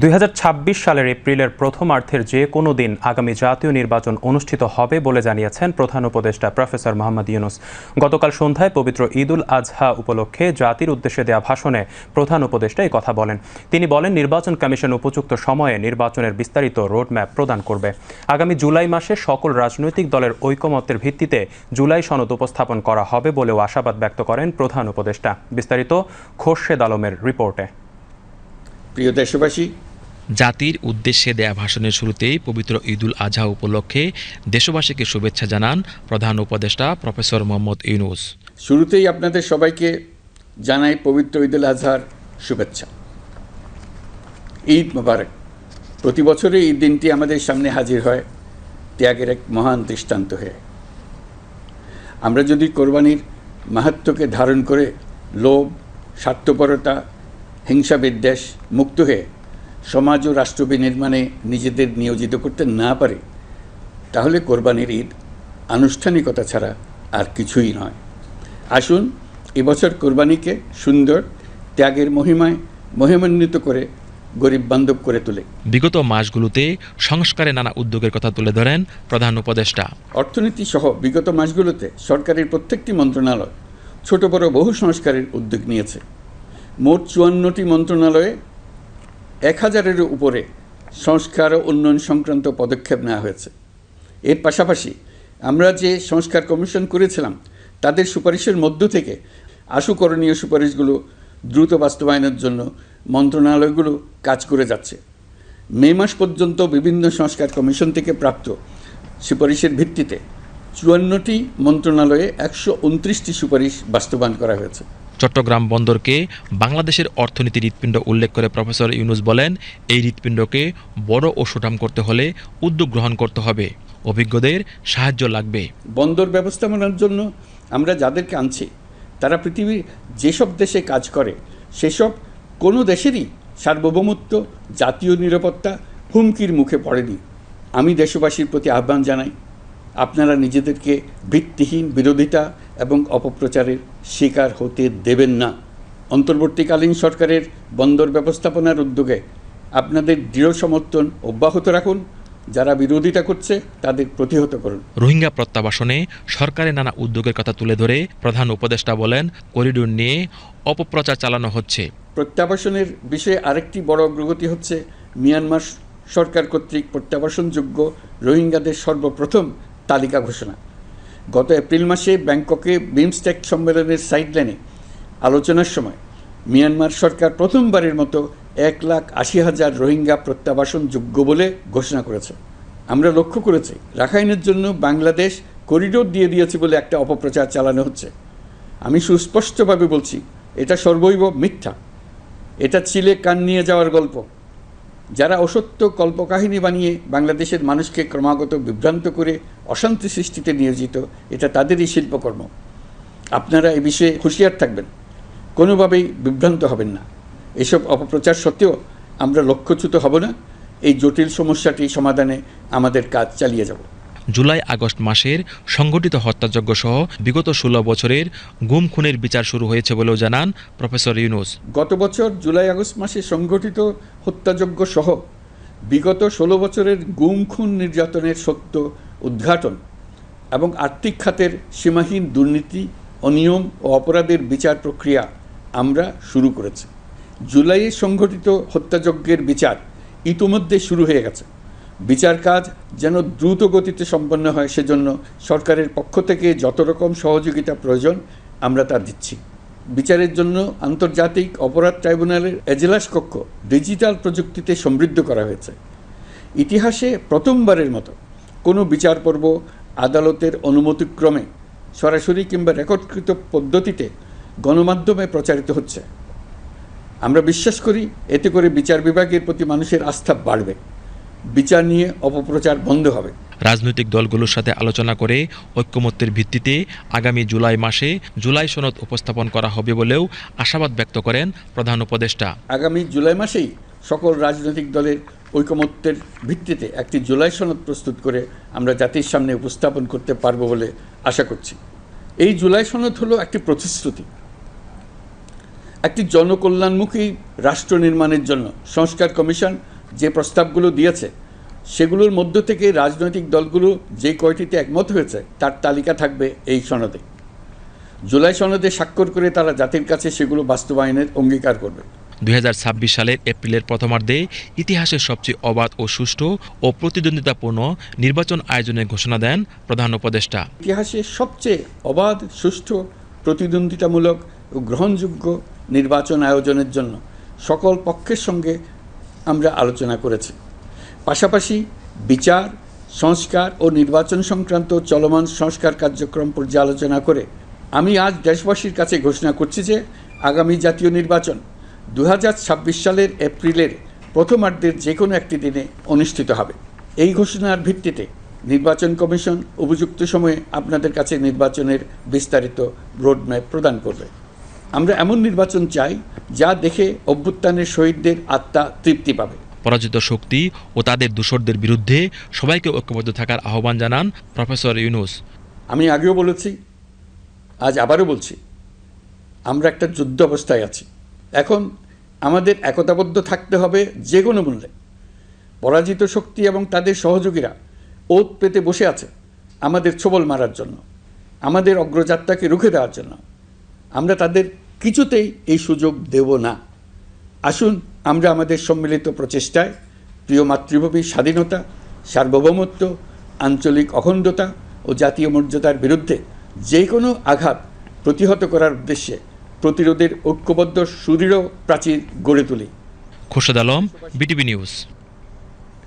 দুই হাজার ছাব্বিশ সালের এপ্রিলের প্রথমার্ধের যে কোনো দিন আগামী জাতীয় নির্বাচন অনুষ্ঠিত হবে বলে জানিয়েছেন প্রধান উপদেষ্টা প্রফেসর মোহাম্মদ ইউনুস। গতকাল সন্ধ্যায় পবিত্র ঈদুল আজহা উপলক্ষে জাতির উদ্দেশ্যে দেওয়া ভাষণে প্রধান উপদেষ্টা এই কথা বলেন। তিনি বলেন, নির্বাচন কমিশন উপযুক্ত সময়ে নির্বাচনের বিস্তারিত রোডম্যাপ প্রদান করবে। আগামী জুলাই মাসে সকল রাজনৈতিক দলের ঐকমত্যের ভিত্তিতে জুলাই সনদ উপস্থাপন করা হবে বলেও আশাবাদ ব্যক্ত করেন প্রধান উপদেষ্টা। বিস্তারিত খোরশেদ আলমের রিপোর্টে। প্রিয় দেশবাসী জাতির উদ্দেশ্যে দেয়া ভাষণের শুরুতেই পবিত্র ঈদুল আজহা উপলক্ষে দেশবাসীকে শুভেচ্ছা জানান প্রধান উপদেষ্টা প্রফেসর মোহাম্মদ ইউনুস। শুরুতেই আপনাদের সবাইকে জানাই পবিত্র ঈদুল আজহার শুভেচ্ছা। ঈদ মোবারক। প্রতি বছরই এই দিনটি আমাদের সামনে হাজির হয়, ত্যাগের এক মহান দৃষ্টান্ত হয়ে। আমরা যদি কোরবানির মাহাত্ম্যকে ধারণ করে লোভ, স্বার্থপরতা হিংসা বিদ্বেষ মুক্ত হয়ে সমাজ ও রাষ্ট্র বিনির্মাণে নিজেদের নিয়োজিত করতে না পারে তাহলে কোরবানির ঈদ আনুষ্ঠানিকতা ছাড়া আর কিছুই নয়। আসুন এবছর কোরবানিকে সুন্দর ত্যাগের মহিমায় মহিমান্বিত করে গরিব বান্ধব করে তোলে। বিগত মাসগুলোতে সংস্কারে নানা উদ্যোগের কথা তুলে ধরেন প্রধান উপদেষ্টা। অর্থনীতি সহ বিগত মাসগুলোতে সরকারের প্রত্যেকটি মন্ত্রণালয় ছোট বড় বহু সংস্কারের উদ্যোগ নিয়েছে। মোট চুয়ান্নটি মন্ত্রণালয়ে এক হাজারের উপরে সংস্কার ও উন্নয়ন সংক্রান্ত পদক্ষেপ নেওয়া হয়েছে। এর পাশাপাশি আমরা যে সংস্কার কমিশন করেছিলাম, তাদের সুপারিশের মধ্য থেকে আশু করণীয় সুপারিশগুলো দ্রুত বাস্তবায়নের জন্য মন্ত্রণালয়গুলো কাজ করে যাচ্ছে। মে মাস পর্যন্ত বিভিন্ন সংস্কার কমিশন থেকে প্রাপ্ত সুপারিশের ভিত্তিতে চুয়ান্নটি মন্ত্রণালয়ে একশো উনত্রিশটি সুপারিশ বাস্তবায়ন করা হয়েছে। চট্টগ্রাম বন্দরকে বাংলাদেশের অর্থনীতির হৃৎপিণ্ড উল্লেখ করে প্রফেসর ইউনুস বলেন, এই হৃৎপিণ্ডকে বড় ও সুঠাম করতে হলে উদ্যোগ গ্রহণ করতে হবে। অভিজ্ঞদের সাহায্য লাগবে। বন্দর ব্যবস্থাপনার জন্য আমরা যাদেরকে আনছি, তারা পৃথিবীর যেসব দেশে কাজ করে, সেসব কোনো দেশেরই সার্বভৌমত্ব, জাতীয় নিরাপত্তা হুমকির মুখে পড়েনি। আমি দেশবাসীর প্রতি আহ্বান জানাই, আপনারা নিজেদেরকে ভিত্তিহীন, বিরোধিতা এবং অপপ্রচারের শিকার হতে দেবেন না। অন্তর্বর্তীকালীন সরকারের বন্দর ব্যবস্থাপনার উদ্যোগে আপনাদের দৃঢ় সমর্থন অব্যাহত রাখুন। যারা বিরোধিতা করছে তাদের প্রতিহত করুন। রোহিঙ্গা প্রত্যাবাসনে সরকারের নানা উদ্যোগের কথা তুলে ধরে প্রধান উপদেষ্টা বলেন করিডোর নিয়ে অপপ্রচার চালানো হচ্ছে। প্রত্যাবাসনের বিষয়ে আরেকটি বড় অগ্রগতি হচ্ছে মিয়ানমার সরকার কর্তৃক প্রত্যাবাসনযোগ্য রোহিঙ্গাদের সর্বপ্রথম তালিকা ঘোষণা। গত এপ্রিল মাসে ব্যাংককে বিমস্টেক সম্মেলনের সাইডলাইনে আলোচনার সময় মিয়ানমার সরকার প্রথমবারের মতো এক লাখ আশি হাজার রোহিঙ্গা প্রত্যাবাসন যোগ্য বলে ঘোষণা করেছে। আমরা লক্ষ্য করেছি, রাখাইনের জন্য বাংলাদেশ করিডোর দিয়ে দিয়েছে বলে একটা অপপ্রচার চালানো হচ্ছে। আমি সুস্পষ্টভাবে বলছি, এটা সর্বৈব মিথ্যা। এটা চিলে কান নিয়ে যাওয়ার গল্প। যারা অসত্য কল্পকাহিনী বানিয়ে বাংলাদেশের মানুষকে ক্রমাগত বিভ্রান্ত করে অশান্তি সৃষ্টিতে নিয়োজিত, এটা তাদেরই শিল্পকর্ম। আপনারা এ বিষয়ে হুঁশিয়ার থাকবেন। কোনোভাবেই বিভ্রান্ত হবেন না। এসব অপপ্রচার সত্ত্বেও আমরা লক্ষ্যচ্যুত হব না। এই জটিল সমস্যাটি সমাধানে আমাদের কাজ চালিয়ে যাব। জুলাই আগস্ট মাসের সংগঠিত হত্যাযজ্ঞ সহ বিগত ষোলো বছরের গুম খুনের বিচার শুরু হয়েছে বলেও জানান প্রফেসর ইউনুস। গত বছর জুলাই আগস্ট মাসে সংগঠিত হত্যাযজ্ঞ সহ বিগত ষোলো বছরের গুম খুন নির্যাতনের সত্য উদ্ঘাটন এবং আর্থিক খাতের সীমাহীন দুর্নীতি, অনিয়ম ও অপরাধের বিচার প্রক্রিয়া আমরা শুরু করেছি। জুলাইয়ে সংগঠিত হত্যাযজ্ঞের বিচার ইতোমধ্যে শুরু হয়ে গেছে। বিচার কাজ যেন দ্রুত গতিতে সম্পন্ন হয়, সেজন্য সরকারের পক্ষ থেকে যত রকম সহযোগিতা প্রয়োজন, আমরা তা দিচ্ছি। বিচারের জন্য আন্তর্জাতিক অপরাধ ট্রাইব্যুনালের এজলাস কক্ষ ডিজিটাল প্রযুক্তিতে সমৃদ্ধ করা হয়েছে। ইতিহাসে প্রথমবারের মতো কোনো বিচার পর্ব আদালতের অনুমতিক্রমে সরাসরি কিংবা রেকর্ডকৃত পদ্ধতিতে গণমাধ্যমে প্রচারিত হচ্ছে। আমরা বিশ্বাস করি, এতে করে বিচার বিভাগের প্রতি মানুষের আস্থা বাড়বে। বিচার নিয়ে অপপ্রচার বন্ধ হবে। রাজনৈতিক দলগুলোর সাথে আলোচনা করে ঐক্যমত্যের ভিত্তিতে আগামী জুলাই মাসে জুলাই সনদ উপস্থাপন করা হবে বলেও আশাবাদ ব্যক্ত করেন প্রধান উপদেষ্টা। আগামী জুলাই মাসেই সকল রাজনৈতিক দলের ঐকমত্যের ভিত্তিতে একটি জুলাই সনদ প্রস্তুত করে আমরা জাতির সামনে উপস্থাপন করতে পারব বলে আশা করছি। এই জুলাই সনদ হলো একটি প্রতিশ্রুতি। একটি জনকল্যাণমুখী রাষ্ট্র নির্মাণের জন্য সংস্কার কমিশন যে প্রস্তাবগুলো দিয়েছে সেগুলোর মধ্য থেকে রাজনৈতিক দলগুলো যে কয়টিতে একমত হয়েছে তার তালিকা থাকবে এই সনদে। জুলাই সনদে স্বাক্ষর করে তারা জাতির কাছে সেগুলো বাস্তবায়নের অঙ্গীকার করবে। দুই হাজার ছাব্বিশ সালের এপ্রিলের প্রথমার্ধে ইতিহাসের সবচেয়ে অবাধ ও সুষ্ঠু ও প্রতিদ্বন্দ্বিতাপূর্ণ নির্বাচন আয়োজনের ঘোষণা দেন প্রধান উপদেষ্টা। ইতিহাসে সবচেয়ে অবাধ সুষ্ঠু প্রতিদ্বন্দ্বিতামূলক ও গ্রহণযোগ্য নির্বাচন আয়োজনের জন্য সকল পক্ষের সঙ্গে আমরা আলোচনা করেছি। পাশাপাশি বিচার, সংস্কার ও নির্বাচন সংক্রান্ত চলমান সংস্কার কার্যক্রম পর্যালোচনা করে আমি আজ দেশবাসীর কাছে ঘোষণা করছি যে আগামী জাতীয় নির্বাচন দু হাজার ছাব্বিশ সালের এপ্রিলের প্রথমার্ধের যে কোনো একটি দিনে অনুষ্ঠিত হবে। এই ঘোষণার ভিত্তিতে নির্বাচন কমিশন উপযুক্ত সময়ে আপনাদের কাছে নির্বাচনের বিস্তারিত রোডম্যাপ প্রদান করবে। আমরা এমন নির্বাচন চাই যা দেখে অভ্যুত্থানের শহীদদের আত্মা তৃপ্তি পাবে। পরাজিত শক্তি ও তাদের দূষরদের বিরুদ্ধে সবাইকে ঐক্যবদ্ধ থাকার আহ্বান জানান প্রফেসর ইউনুস। আমি আগেও বলেছি আজ আবারও বলছি আমরা একটা যুদ্ধ অবস্থায় আছি। এখন আমাদের একতাবদ্ধ থাকতে হবে যে কোনো মূল্যে। পরাজিত শক্তি এবং তাদের সহযোগীরা ওত পেতে বসে আছে আমাদের ছোবল মারার জন্য আমাদের অগ্রযাত্রাকে রুখে দেওয়ার জন্য। আমরা তাদের কিছুতেই এই সুযোগ দেব না। আসুন, আমরা আমাদের সম্মিলিত প্রচেষ্টায় প্রিয় মাতৃভূমির স্বাধীনতা, সার্বভৌমত্ব, আঞ্চলিক অখণ্ডতা ও জাতীয় মর্যাদার বিরুদ্ধে যে কোনো আঘাত প্রতিহত করার উদ্দেশ্যে প্রতিরোধের ঐক্যবদ্ধ, সুদৃঢ় প্রাচীর গড়ে তুলি। Khorshed Alam, BTV news.